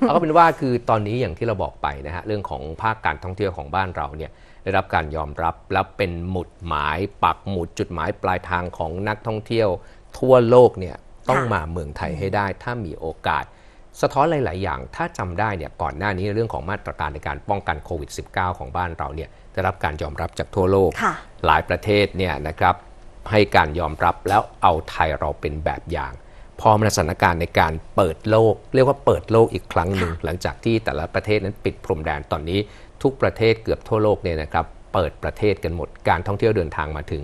เอาก็เป็นว่าคือตอนนี้อย่างที่เราบอกไปนะฮะเรื่องของภาคการท่องเที่ยวของบ้านเราเนี่ยได้รับการยอมรับและเป็นหมุดหมายปักหมุดจุดหมายปลายทางของนักท่องเที่ยว ทั่วโลกเนี่ยต้องมาเมืองไทยให้ได้ ถ้ามีโอกาส สะท้อนหลาย ๆ อย่างถ้าจำได้เนี่ยก่อนหน้านี้เรื่องของมาตรการในการป้องกันโควิด -19 ของบ้านเราเนี่ยได้รับการยอมรับจากทั่วโลกค่ะหลายประเทศเนี่ยนะครับให้การยอมรับแล้วเอาไทยเราเป็นแบบอย่าง พอมาสถานการณ์ในการเปิดโลก เรียกว่าเปิดโลกอีกครั้งหนึ่งหลังจากที่แต่ละประเทศนั้นปิดพรมแดนตอนนี้ ทุกประเทศเกือบทั่วโลกเนี่ยนะครับเปิดประเทศกันหมดการท่องเที่ยวเดินทางมาถึง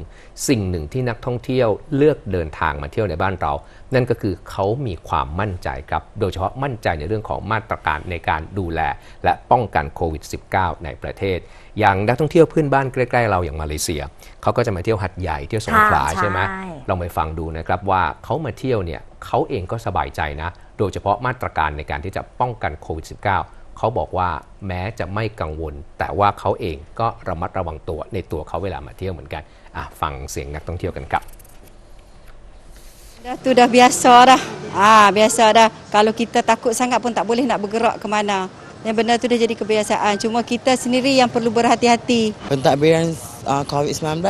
สิ่งหนึ่งที่นักท่องเที่ยวเลือกเดินทางมาเที่ยวในบ้านเรา นั่นก็คือเขามีความมั่นใจครับโดยเฉพาะมั่นใจในเรื่องของมาตรการในการดูแล และป้องกันโควิด -19 ในประเทศ อย่างนักท่องเที่ยวเพื่อนบ้านใกล้ๆเราอย่างมาเลเซียเขาก็จะมาเที่ยวหัดใหญ่เที่ยวสงขลาค่ะใช่ไหมใช่ลองไปฟังดูนะครับว่าเขามาเที่ยวเนี่ย เขาเองก็สบายใจนะ โดยเฉพาะมาตรการในการที่จะป้องกันโควิด -19 เขาบอกว่าแม้จะไม่กังวล แต่ว่าเขาเองก็ระมัดระวังตัวในตัวเขาเวลามาเที่ยวเหมือนกันอะฟังเสียงนักท่องเที่ยวกันครับ Dah tu dah biasa dah. Ah, biasa dah. Kalau kita takut sangat pun tak boleh nak bergerak ke mana. Yang benda tu dah jadi kebiasaan. Cuma kita sendiri yang perlu berhati-hati. pentadbiran uh, COVID-19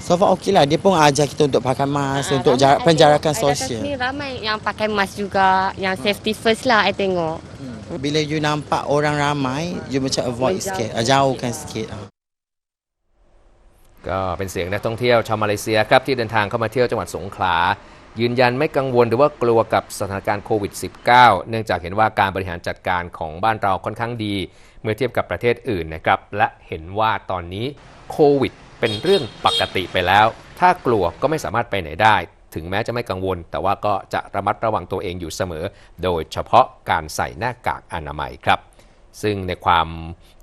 so far okey lah dia pun ajar kita untuk pakai mask untuk ramai jarak, I penjarakan tengok- I datang sosial sini ramai yang pakai mask juga, yang safety first lah I tengok. bila you nampak orang ramai you macam avoid Menjauh. sikit uh, jauhkan sikit uh. ก็เป็นเสียงนักท่องเที่ยวชาวมาเลเซียครับที่เดินทางเข้ามาเที่ยวจังหวัดสงขลา ยืนยันไม่กังวลหรือว่ากลัวกับสถานการณ์โควิด -19 เนื่องจากเห็นว่าการบริหารจัดการของบ้านเราค่อนข้างดี เมื่อเทียบกับประเทศอื่นนะครับและเห็นว่าตอนนี้โควิด เป็นเรื่องปกติไปแล้ว ถ้ากลัวก็ไม่สามารถไปไหนได้ ถึงแม้จะไม่กังวล แต่ว่าก็จะระมัดระวังตัวเองอยู่เสมอ โดยเฉพาะการใส่หน้ากากอนามัยครับ ซึ่งในความ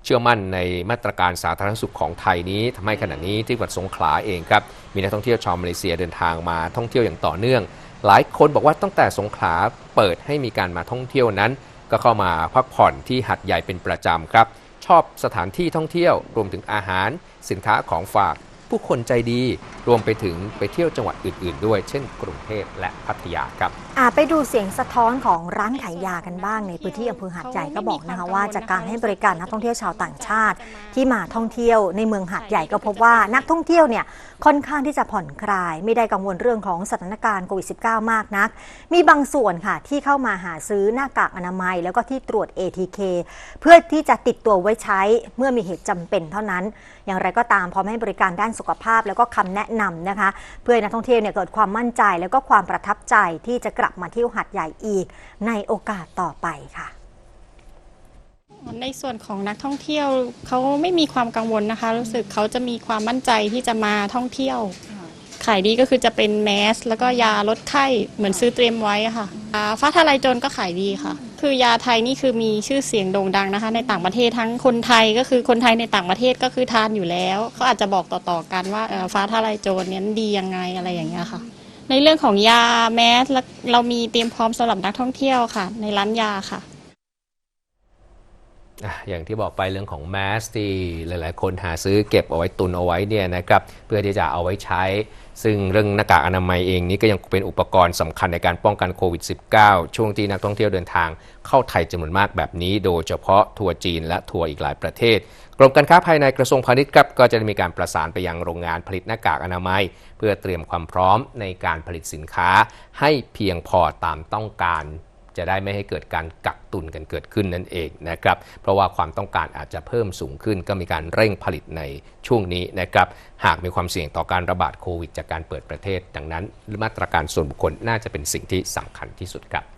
เชื่อมั่นในมาตรการสาธารณสุขของไทยนี้ทำให้ขณะนี้ที่จังหวัดสงขลาเองครับ มีนักท่องเที่ยวชาวมาเลเซียเดินทางมาท่องเที่ยวอย่างต่อเนื่อง หลายคนบอกว่าตั้งแต่สงขลาเปิดให้มีการมาท่องเที่ยวนั้น ก็เข้ามาพักผ่อนที่หัดใหญ่เป็นประจำครับ ชอบสถานที่ท่องเที่ยวรวมถึงอาหาร สินค้าของฝาก ผู้คนใจดี รวมไปถึงไปเที่ยวจังหวัดอื่น ๆ ด้วย เช่น กรุงเทพและพัทยาครับ อ่าไปดูเสียงสะท้อนของร้านขายยากันบ้างในพื้นที่อำเภอหาดใหญ่ก็บอกนะคะว่าจากการให้บริการนักท่องเที่ยวชาวต่างชาติ ที่มาท่องเที่ยวในเมืองหาดใหญ่ก็พบว่านักท่องเที่ยวเนี่ยค่อนข้างที่จะผ่อนคลาย ไม่ได้กังวลเรื่องของสถานการณ์โควิด -19 มากนัก มีบางส่วนค่ะที่เข้ามาหาซื้อหน้ากากอนามัย แล้วก็ที่ตรวจ ATK เพื่อที่จะติดตัวไว้ใช้เมื่อมีเหตุจำเป็นเท่านั้น อย่างไรก็ตามพร้อมให้บริการด้านสุขภาพ แล้วก็คำแนะนำนะคะ เพื่อนักท่องเที่ยวเนี่ยเกิดความมั่นใจ แล้วก็ความประทับใจที่จะกลับมาเที่ยวหัดใหญ่อีก ในโอกาสต่อไปค่ะในส่วนของนักท่องเที่ยวเขาไม่มีความกังวลนะคะ รู้สึกเขาจะมีความมั่นใจที่จะมาท่องเที่ยว ขายดีก็คือจะเป็นแมส แล้วก็ยาลดไข้เหมือนซื้อเตรียมไว้ค่ะอ่าฟ้าทลายโจรก็ขายดีค่ะ คือยาไทยนี่คือมีชื่อเสียงโด่งดังนะคะ ในต่างประเทศทั้งคนไทยก็คือคนไทยในต่างประเทศก็คือทานอยู่แล้วเขาอาจจะบอกต่อๆกันว่าฟ้าทลายโจรเนี่ยดียังไงอะไรอย่างเงี้ยค่ะ ในเรื่องของยาแมสเรามีเตรียมพร้อมสำหรับนักท่องเที่ยวค่ะ ในร้านยาค่ะ อย่างที่บอกไปเรื่องของแมสที่หลาย ๆ คนหาซื้อเก็บเอาไว้ตุนเอาไว้เนี่ยนะครับเพื่อที่จะเอาไว้ใช้ ซึ่งเรื่องหน้ากากอนามัยเองนี่ก็ยังเป็นอุปกรณ์สำคัญในการป้องกันโควิด -19 ช่วงที่นักท่องเที่ยวเดินทางเข้าไทยจำนวนมากแบบนี้ โดยเฉพาะทัวร์จีนและทัวร์อีกหลายประเทศ กรมการค้าภายในกระทรวงพาณิชย์ครับก็จะมีการประสานไปยังโรงงานผลิตหน้ากากอนามัย เพื่อเตรียมความพร้อมในการผลิตสินค้า ให้เพียงพอตามต้องการจะได้ไม่ให้เกิดการกัก ตุนกันเกิดขึ้นนั่นเองนะครับเพราะว่าความต้องการอาจจะเพิ่มสูงขึ้น ก็มีการเร่งผลิตในช่วงนี้นะครับหากมีความเสี่ยงต่อการระบาดโควิด จากการเปิดประเทศ ดังนั้นมาตรการส่วนบุคคลน่าจะเป็นสิ่งที่สำคัญที่สุดครับ